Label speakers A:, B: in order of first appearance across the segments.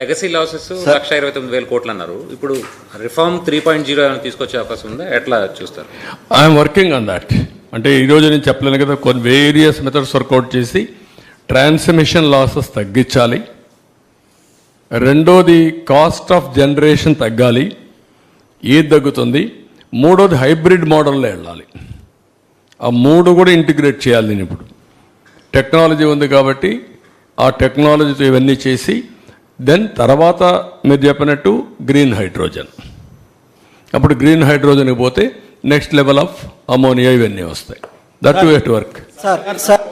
A: Legacy losses లక్ష ఇరవై తొమ్మిది వేల కోట్లు అన్నారు ఇప్పుడు రిఫార్మ్ త్రీ పాయింట్ జీరో ఏమైనా తీసుకొచ్చే అవకాశం ఉందా? ఎట్లా చూస్తారు?
B: ఐఎమ్ వర్కింగ్ ఆన్ దాట్ అంటే ఈరోజు నేను చెప్పలేను కదా కొన్ని వేరియస్ మెథడ్స్ వర్కౌట్ చేసి ట్రాన్స్మిషన్ లాసెస్ తగ్గించాలి. రెండోది కాస్ట్ ఆఫ్ జనరేషన్ తగ్గాలి. ఏది తగ్గుతుంది? మూడోది హైబ్రిడ్ మోడల్లో వెళ్ళాలి. ఆ మూడు కూడా ఇంటిగ్రేట్ చేయాలి నేను ఇప్పుడు. టెక్నాలజీ ఉంది కాబట్టి ఆ టెక్నాలజీతో ఇవన్నీ చేసి దెన్ తర్వాత మీరు చెప్పినట్టు గ్రీన్ హైడ్రోజన్ అప్పుడు గ్రీన్ హైడ్రోజన్కి పోతే నెక్స్ట్ లెవెల్ ఆఫ్ అమోనియా ఇవన్నీ వస్తాయి. That to at work
C: sir sir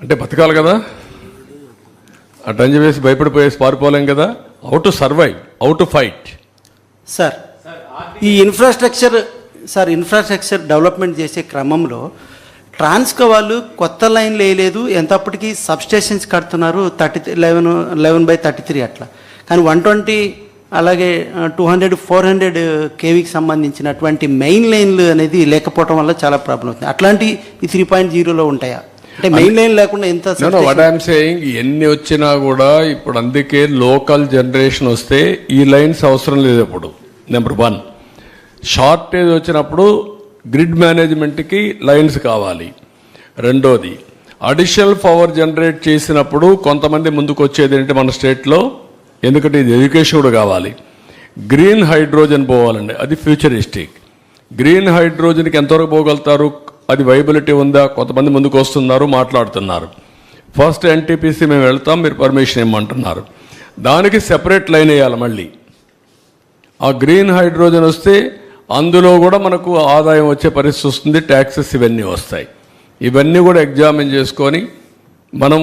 B: అంటే బతకాలి కదా. ఆ టంజ వేసి భయపడిపోయేసి పారిపోలేం కదా. Ought to survive ought to fight
C: sir ఈ ఇన్ఫ్రాస్ట్రక్చర్ సార్ ఇన్ఫ్రాస్ట్రక్చర్ డెవలప్మెంట్ చేసే క్రమంలో ట్రాన్స్కో వాళ్ళు కొత్త లైన్లు వేయలేదు ఎంతప్పటికీ సబ్స్టేషన్స్ కడుతున్నారు thirty eleven eleven by thirty three అట్లా. కానీ వన్ ట్వంటీ అలాగే టూ హండ్రెడ్ ఫోర్ హండ్రెడ్ కేవీకి సంబంధించినటువంటి మెయిన్ లైన్లు అనేది లేకపోవడం వల్ల చాలా ప్రాబ్లం అవుతుంది. అట్లాంటి ఈ త్రీ పాయింట్ జీరోలో ఉంటాయా? అంటే మెయిన్ లైన్ లేకుండా ఎంత
B: వాట్ ఐఎమ్ సేయింగ్ ఎన్ని వచ్చినా కూడా ఇప్పుడు అందుకే లోకల్ జనరేషన్ వస్తే ఈ లైన్స్ అవసరం లేదు ఇప్పుడు నెంబర్ వన్ షార్టేజ్ వచ్చినప్పుడు గ్రిడ్ మేనేజ్మెంట్కి లైన్స్ కావాలి. రెండోది అడిషనల్ పవర్ జనరేట్ చేసినప్పుడు కొంతమంది ముందుకు వచ్చేది ఏంటంటే మన స్టేట్లో? ఎందుకంటే ఇది ఎడ్యుకేషన్ కూడా కావాలి. గ్రీన్ హైడ్రోజన్ పోవాలండి అది ఫ్యూచరిస్టిక్. గ్రీన్ హైడ్రోజన్కి ఎంతవరకు పోగలుగుతారు? అది వైబిలిటీ ఉందా? కొంతమంది ముందుకు వస్తున్నారు మాట్లాడుతున్నారు. ఫస్ట్ ఎన్టీపీసీ మేము వెళ్తాం మీరు పర్మిషన్ ఇమ్మంటున్నారు. దానికి సెపరేట్ లైన్ వేయాలి మళ్ళీ. ఆ గ్రీన్ హైడ్రోజన్ వస్తే అందులో కూడా మనకు ఆదాయం వచ్చే పరిస్థితి వస్తుంది ట్యాక్సెస్ ఇవన్నీ వస్తాయి. ఇవన్నీ కూడా ఎగ్జామిన్ చేసుకొని మనం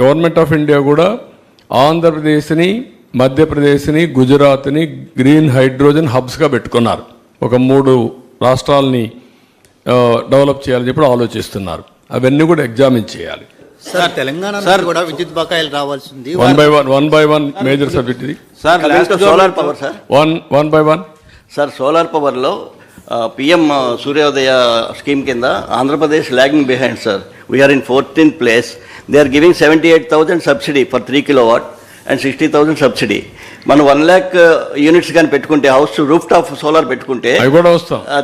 B: గవర్నమెంట్ ఆఫ్ ఇండియా కూడా ఆంధ్రప్రదేశ్ని మధ్యప్రదేశ్ని గుజరాత్ని గ్రీన్ హైడ్రోజన్ హబ్స్గా పెట్టుకున్నారు. ఒక మూడు రాష్ట్రాలని డెవలప్ చేయాలని చెప్పి ఆలోచిస్తున్నారు. అవన్నీ కూడా ఎగ్జామిన్ చేయాలి.
D: సార్ తెలంగాణ కూడా విద్యుత్ బకాయిలు రావాల్సింది.
B: One by one one by one major subject ఇది.
E: Sir solar power sir
B: one one by one
E: sir solar పవర్లో పిఎం సూర్యోదయ స్కీమ్ కింద Andhra Pradesh logging behind sir we are in fourteenth place they are giving seventy eight thousand subsidy for three kilo watt and sixty thousand subsidy మనం one lakh units కానీ పెట్టుకుంటే house roof top solar పెట్టుకుంటే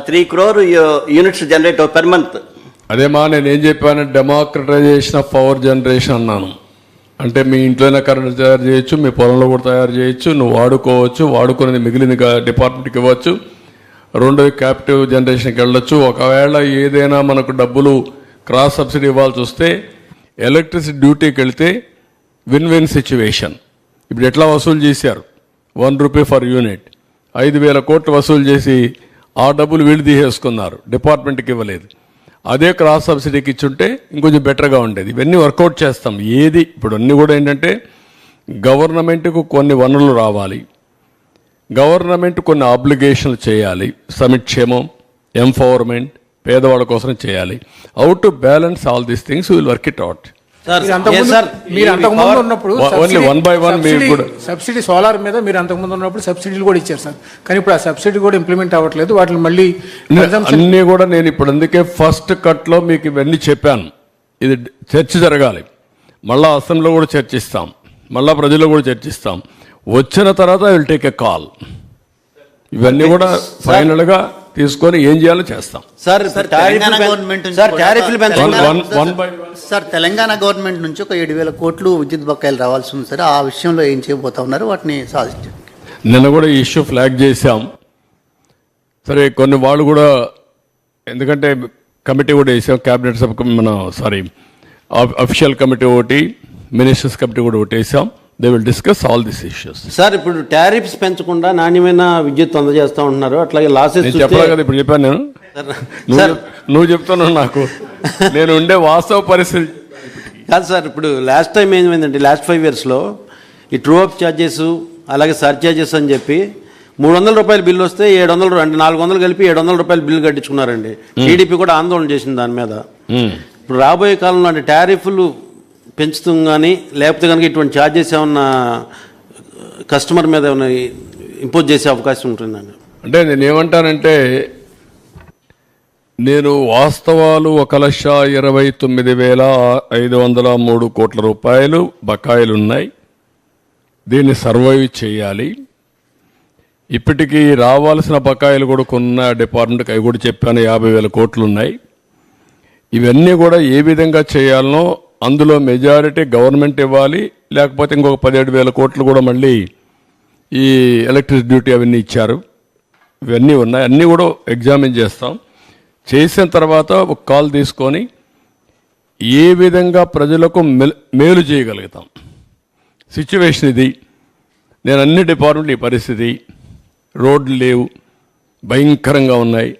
E: three crore units generate per month
B: అదేమా నేను ఏం చెప్పాను democratisation of power generation అన్నాను. అంటే మీ ఇంట్లోనే కరెంట్ తయారు చేయొచ్చు మీ పొలంలో కూడా తయారు చేయొచ్చు నువ్వు వాడుకోవచ్చు వాడుకునేది మిగిలిన డిపార్ట్మెంట్కి ఇవ్వచ్చు. రెండు క్యాపిటివ్ జనరేషన్కి వెళ్ళొచ్చు. ఒకవేళ ఏదైనా మనకు డబ్బులు క్రాస్ సబ్సిడీ ఇవ్వాల్సి వస్తే ఎలక్ట్రిసిటీ డ్యూటీకి వెళితే విన్ విన్ సిచ్యువేషన్. ఇప్పుడు ఎట్లా వసూలు చేశారు? One rupee for unit. ఐదు వేల కోట్లు వసూలు చేసి ఆ డబ్బులు వీళ్ళు తీసేసుకున్నారు. డిపార్ట్మెంట్కి ఇవ్వలేదు. అదే క్రాస్ సబ్సిడీకి ఇచ్చుంటే ఇంకొంచెం బెటర్గా ఉండేది. ఇవన్నీ వర్కౌట్ చేస్తాం. ఏది? ఇప్పుడు అన్నీ కూడా ఏంటంటే గవర్నమెంట్కు కొన్ని వనరులు రావాలి. గవర్నమెంట్ కొన్ని ఆబ్లిగేషన్లు చేయాలి. సమిక్షేమం ఎంపవర్మెంట్ పేదవాళ్ళ కోసం చేయాలి. Ought to balance all these things will work it out
F: మీరు అంతకుముందు ఉన్నప్పుడు సబ్సిడీ- సోలార్ మీద మీరు అంతకుముందు ఉన్నప్పుడు సబ్సిడీలు కూడా ఇచ్చారు సార్. కానీ ఇప్పుడు ఆ సబ్సిడీ కూడా ఇంప్లిమెంట్ అవ్వట్లేదు. వాటిని మళ్ళీ
B: అన్నీ కూడా నేను ఇప్పుడు అందుకే ఫస్ట్ కట్లో మీకు ఇవన్నీ చెప్పాను. ఇది చర్చ జరగాలి. మళ్ళా అసెంబ్లీలో కూడా చర్చిస్తాం. మళ్ళా ప్రజల్లో కూడా చర్చిస్తాం. వచ్చిన తర్వాత I will take a call ఇవన్నీ కూడా ఫైనల్గా తీసుకొని ఏం చేయాలో చేస్తాం.
E: సార్
D: సార్ తెలంగాణ గవర్నమెంట్ నుంచి
E: సార్
D: తెలంగాణ- గవర్నమెంట్ నుంచి ఒక ఏడు వేల కోట్లు విద్యుత్ బకాయిలు రావాల్సి ఉంది సార్. ఆ విషయంలో ఏం చేయబోతా ఉన్నారు? వాటిని సాధించండి
B: నిన్న కూడా ఈ ఇష్యూ ఫ్లాగ్ చేశాం. సరే కొన్ని వాళ్ళు కూడా ఎందుకంటే కమిటీ కూడా వేసాం. క్యాబినెట్ సబ్ మన సారీ అఫీషియల్ కమిటీ ఒకటి మినిస్టర్స్ కమిటీ కూడా ఒకటి వేసాం. They will discuss all this issues
G: sir ఇప్పుడు టారిఫ్స్ పెంచకుండా నాణ్యమైన విద్యుత్ అందజేస్తా ఉంటున్నారు. అట్లాగే లాసెస్
B: చెప్పలే కదా ఇప్పుడు చెప్పాను నేను. నువ్వు
G: సార్
B: చెప్- నువ్వు చెప్తున్నావు నాకు. నేను ఉండే వాస్తవ పరిస్థితి.
G: కాదు సార్ ఇప్పుడు లాస్ట్ టైం ఏమైందంటే లాస్ట్ ఫైవ్ ఇయర్స్లో ఈ ట్రూ అప్ ఛార్జెస్ అలాగే సర్చార్జెస్ అని చెప్పి మూడు వందల రూపాయల బిల్లు వస్తే ఏడు వందలు అంటే నాలుగు వందలు కలిపి ఏడు వందల రూపాయల బిల్లు కట్టించుకున్నారండి. టీడీపీ కూడా ఆందోళన చేసింది దాని మీద. ఇప్పుడు రాబోయే కాలంలో అంటే టారిఫ్లు పెంచుతాం కానీ లేకపోతే కనుక ఇటువంటి ఛార్జెస్ ఏమన్నా కస్టమర్ మీద ఏమైనా ఇంపోజ్ చేసే అవకాశం ఉంటుందండి?
B: అంటే నేను ఏమంటానంటే నేను వాస్తవాలు ఒక లక్ష ఇరవై తొమ్మిది వేల ఐదు వందల మూడు కోట్ల రూపాయలు బకాయిలు ఉన్నాయి దీన్ని సర్వైవ్ చేయాలి. ఇప్పటికీ రావాల్సిన బకాయిలు కూడా కొన్న డిపార్ట్మెంట్కి అవి కూడా చెప్పాను యాభై వేల కోట్లు ఉన్నాయి ఇవన్నీ కూడా ఏ విధంగా చేయాలనో అందులో మెజారిటీ గవర్నమెంట్ ఇవ్వాలి లేకపోతే ఇంకొక పదిహేడు వేల కోట్లు కూడా మళ్ళీ ఈ ఎలక్ట్రిసిటీ డ్యూటీ అవన్నీ ఇచ్చారు. ఇవన్నీ ఉన్నాయి. అన్నీ కూడా ఎగ్జామిన్ చేస్తాం. చేసిన తర్వాత ఒక కాల్ తీసుకొని ఏ విధంగా ప్రజలకు మేలు చేయగలుగుతాం. సిచ్యువేషన్ ఇది. నేను అన్ని డిపార్ట్మెంట్ ఈ పరిస్థితి. రోడ్లు లేవు. భయంకరంగా ఉన్నాయి.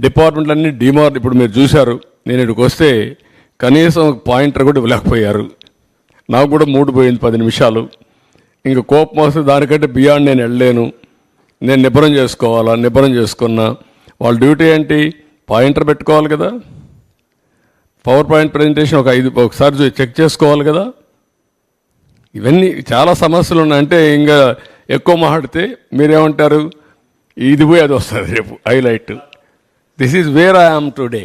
B: డిపార్ట్మెంట్లన్నీ డిమార్ ఇప్పుడు మీరు చూశారు. నేను ఇక్కడికి వస్తే కనీసం పాయింటర్ కూడా ఇవ్వలేకపోయారు నాకు కూడా మూడు పోయింది పది నిమిషాలు. ఇంకా కోపం వస్తే దానికంటే బియాండ్ నేను వెళ్ళలేను. నేను నిబ్బరం చేసుకోవాలా నిబ్బరం చేసుకున్నా. వాళ్ళ డ్యూటీ ఏంటి? పాయింటర్ పెట్టుకోవాలి కదా. పవర్ పాయింట్ ప్రజెంటేషన్ ఒక ఐదు ఒకసారి చెక్ చేసుకోవాలి కదా. ఇవన్నీ చాలా సమస్యలు ఉన్నాయి. అంటే ఇంకా ఎక్కువ మాట్లాడితే మీరేమంటారు? ఇది పోయి అది వస్తుంది రేపు highlight this is where I am today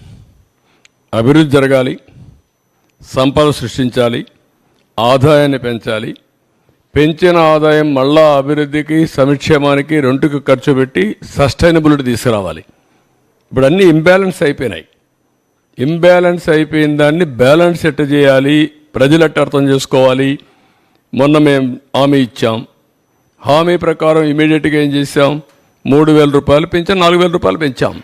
B: అభివృద్ధి జరగాలి సంపద సృష్టించాలి ఆదాయాన్ని పెంచాలి. పెంచిన ఆదాయం మళ్ళా అభివృద్ధికి సంక్షేమానికి రెండుకి ఖర్చు పెట్టి సస్టైనబిలిటీ తీసుకురావాలి. ఇప్పుడు అన్నీ ఇంబ్యాలెన్స్ అయిపోయినాయి. ఇంబ్యాలెన్స్ అయిపోయిన దాన్ని బ్యాలెన్స్ ఎట్ట చేయాలి ప్రజలు ఎట్ట అర్థం చేసుకోవాలి? మొన్న మేము హామీ ఇచ్చాం. హామీ ప్రకారం ఇమీడియట్గా ఏం చేసాం మూడు వేల రూపాయలు పెంచాం నాలుగు వేల రూపాయలు పెంచాం.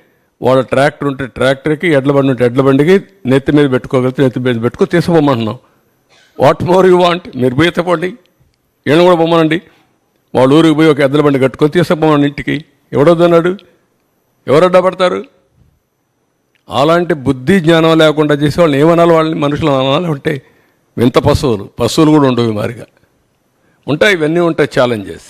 B: వాళ్ళ ట్రాక్టర్ ఉంటే ట్రాక్టర్కి ఎడ్ల బండి ఉంటే ఎడ్ల బండికి నెత్తి మీద పెట్టుకోగలిగితే నెత్తి మీద పెట్టుకో తీసుకోమంటున్నాం వాట్ మోర్ యూ వాంట్ మీరు పోయి ఎత్తపోండి ఈయన కూడా పొమ్మనండి. వాళ్ళ ఊరికి పోయి ఒక ఎద్దల బండి కట్టుకొని తీసుకుపోమని ఇంటికి. ఎవడొద్దన్నాడు ఎవరు అడ్డపడతారు అలాంటి బుద్ధి జ్ఞానం లేకుండా చేసే వాళ్ళని ఏమనాలి? వాళ్ళని మనుషులు అనాలి ఉంటే వింత పశువులు. పశువులు కూడా ఉండవు మారిగా. ఉంటాయి ఇవన్నీ ఉంటాయి ఛాలెంజెస్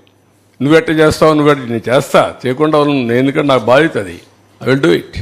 B: నువ్వెట్ట చేస్తావు నువ్వెట్ట నేను చేస్తా. చేయకుండా నేను ఎందుకంటే నాకు బాధ్యత అది. I will do it